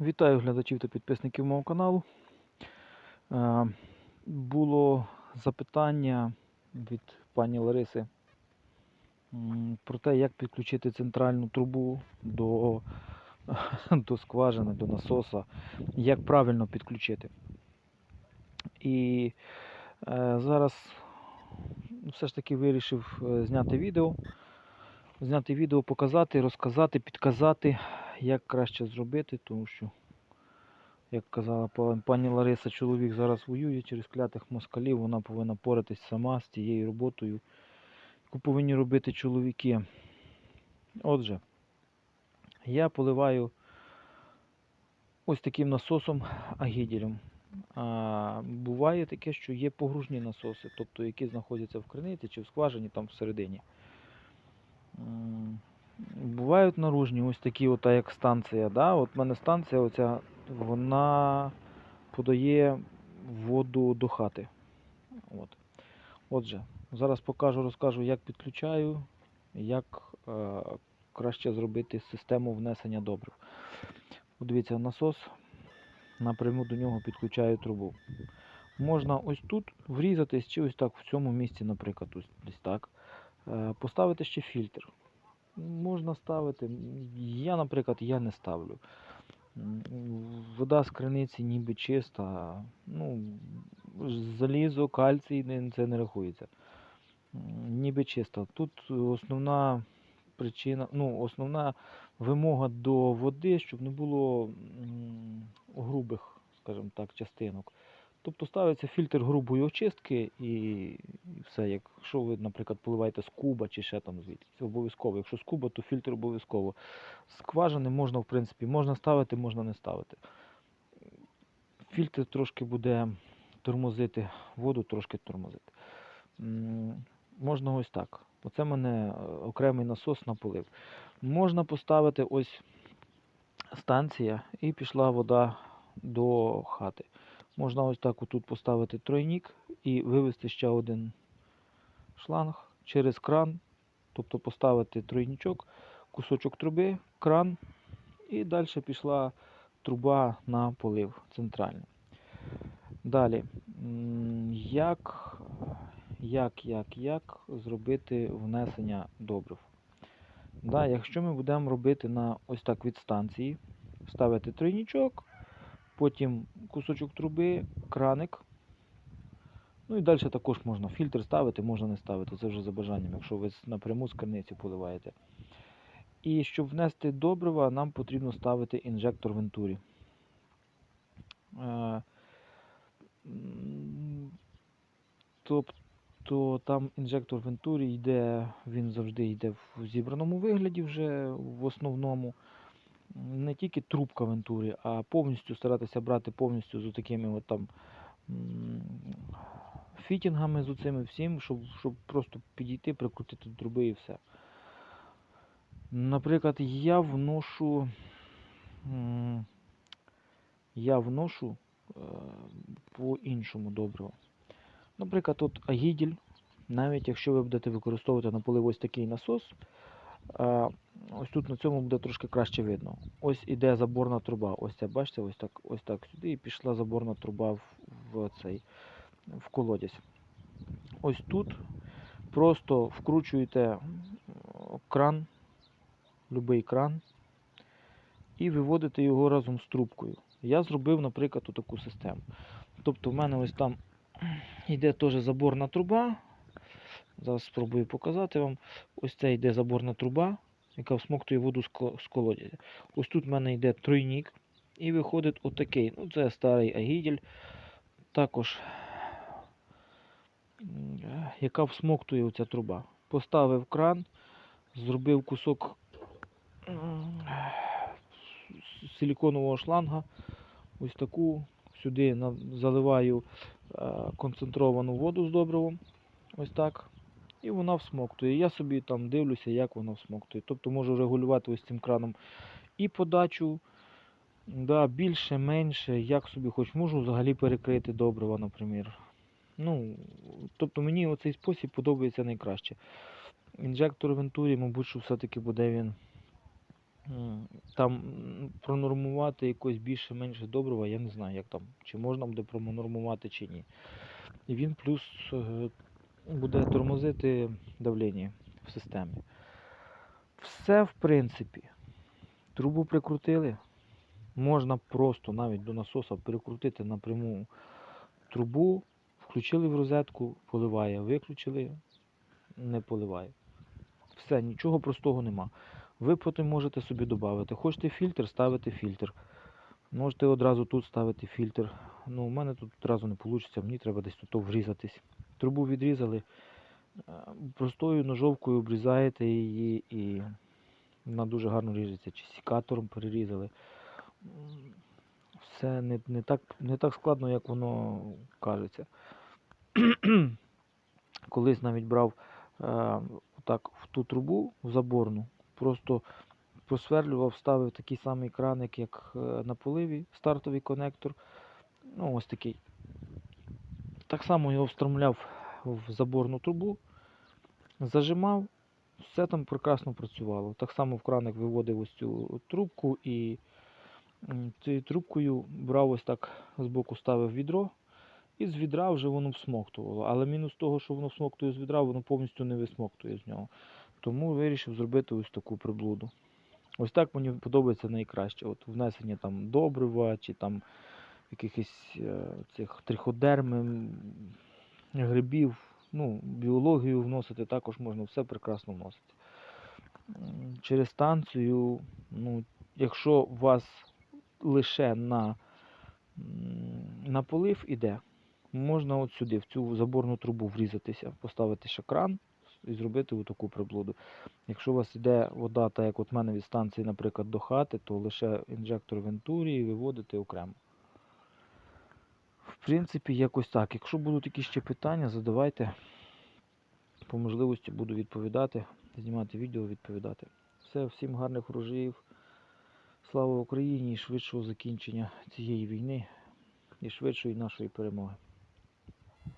Вітаю глядачів та підписників мого каналу. Е, Було запитання від пані Лариси про те, як підключити центральну трубу до, до скважини, до насоса, як правильно підключити. І е, зараз все ж таки вирішив е, зняти відео. Зняти відео, показати, розказати, підказати, як краще зробити, тому що як казала пані Лариса, чоловік зараз воює через клятих москалів, вона повинна поратись сама з тією роботою, яку повинні робити чоловіки. Отже, я поливаю ось таким насосом агіділем. А, буває таке, що є погружні насоси, тобто які знаходяться в криниці чи в скважині там всередині. Бувають наружні, ось такі, от, як станція. Да? От в мене станція оця, вона подає воду до хати. От. Отже, зараз покажу, розкажу, як підключаю, як е, краще зробити систему внесення добрив. Дивіться, насос напряму до нього підключаю трубу. Можна ось тут врізатись, чи ось так в цьому місці, наприклад, ось десь так. Е, Поставити ще фільтр. Можна ставити. Я, наприклад, я не ставлю. Вода з криниці ніби чиста. Ну, залізо, кальцій це не рахується. Ніби чиста. Тут основна причина, ну, основна вимога до води, щоб не було грубих, скажімо так, частинок. Тобто ставиться фільтр грубої очистки і, все. Якщо ви, наприклад, поливаєте з куба чи ще там звідти, це обов'язково. Якщо з куба, то фільтр обов'язково. Скважини можна, в принципі, можна ставити, можна не ставити. Фільтр трошки буде тормозити воду, трошки тормозити. Можна ось так. Оце в мене е, окремий насос на полив. Можна поставити ось станція і пішла вода до хати. Можна ось так отут поставити тройник і вивести ще один шланг через кран, тобто поставити тройничок, кусочок труби, кран, і далі пішла труба на полив центральний. Далі, як, як, як, як зробити внесення добрив? Да, якщо ми будемо робити на ось так від станції, ставити тройничок, потім кусочок труби, краник. Ну і далі також можна фільтр ставити, можна не ставити, це вже за бажанням, якщо ви напряму з криниці поливаєте. І щоб внести добрива, нам потрібно ставити інжектор вентурі. Е, Тобто там інжектор вентурі йде, він завжди йде в зібраному вигляді вже в основному. Не тільки трубка вентурі, а повністю старатися брати повністю з такими от там фітінгами з оцими всім, щоб, щоб просто підійти, прикрутити труби і все. Наприклад, я вношу. Я вношу е, по-іншому добриво. Наприклад, от агіділь, навіть якщо ви будете використовувати на полив ось такий насос, ось тут на цьому буде трошки краще видно. Ось іде заборна труба. Ось це, бачите, ось так, ось так сюди і пішла заборна труба в, в цей в колодязь. Ось тут просто вкручуєте кран, будь-який кран, і виводите його разом з трубкою. Я зробив, наприклад, таку систему. Тобто в мене ось там йде теж заборна труба. Зараз спробую показати вам. Ось це йде заборна труба, яка всмоктує воду з ко- колодязя. Ось тут в мене йде тройник і виходить отакий. Ну, це старий агідель. Також яка всмоктує оця труба. Поставив кран, зробив кусок силіконового шланга. Ось таку. Сюди заливаю е, концентровану воду з добривом. Ось так. І вона всмоктує. Я собі там дивлюся, як вона всмоктує. Тобто можу регулювати ось цим краном і подачу. Да, більше, менше, як собі хоч можу взагалі перекрити добрива, наприклад. Ну, тобто мені оцей спосіб подобається найкраще. Інжектор Вентурі, мабуть, що все-таки буде він. Там пронормувати якось більше-менше добрива, я не знаю, як там, чи можна буде пронормувати, чи ні. І він плюс е, буде тормозити давлення в системі. Все, в принципі, трубу прикрутили. Можна просто навіть до насоса перекрутити напряму трубу, включили в розетку, поливає, виключили, не поливає. Все, нічого простого нема. Ви потім можете собі додати. Хочете фільтр, ставите фільтр. Можете одразу тут ставити фільтр. Ну, у мене тут одразу не вийде, мені треба десь тут врізатись. Трубу відрізали, е, простою ножовкою обрізаєте її і вона дуже гарно ріжеться. Чи сікатором перерізали. Все не, не, так, не так складно, як воно кажеться. Колись навіть брав е, так, в ту трубу в заборну, просто просверлював, ставив такий самий краник, як е, на поливі, стартовий конектор. Ну, ось такий. Так само його встромляв в заборну трубу, зажимав, все там прекрасно працювало. Так само в краник виводив ось цю трубку і цією трубкою брав ось так збоку ставив відро, і з відра вже воно всмоктувало. Але мінус того, що воно всмоктує з відра, воно повністю не висмоктує з нього. Тому вирішив зробити ось таку приблуду. Ось так мені подобається найкраще. От внесення там добрива чи там якихось е, цих триходерми, грибів, ну, біологію вносити також можна, все прекрасно вносити. Через станцію, ну, якщо у вас лише на, на полив іде, можна от сюди, в цю заборну трубу врізатися, поставити ще кран і зробити таку приблуду. Якщо у вас йде вода, так як от в мене від станції, наприклад, до хати, то лише інжектор вентурі виводити окремо. В принципі, якось так. Якщо будуть якісь ще питання, задавайте. По можливості буду відповідати, знімати відео, відповідати. Все, всім гарних врожаїв. Слава Україні і швидшого закінчення цієї війни і швидшої нашої перемоги.